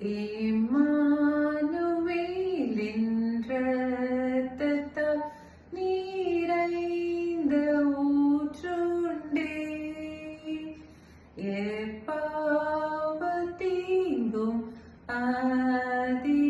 ஏமானுவேலென்ற நீரைந்த ஊற்றுண்டே எப்பாவ தீங்கும் ஆதி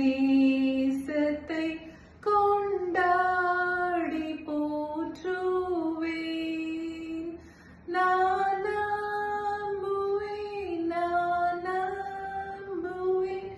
நேசத்தை கொண்டாடி போற்றுவேன் நான் நம்புவேன் நான் நம்புவேன்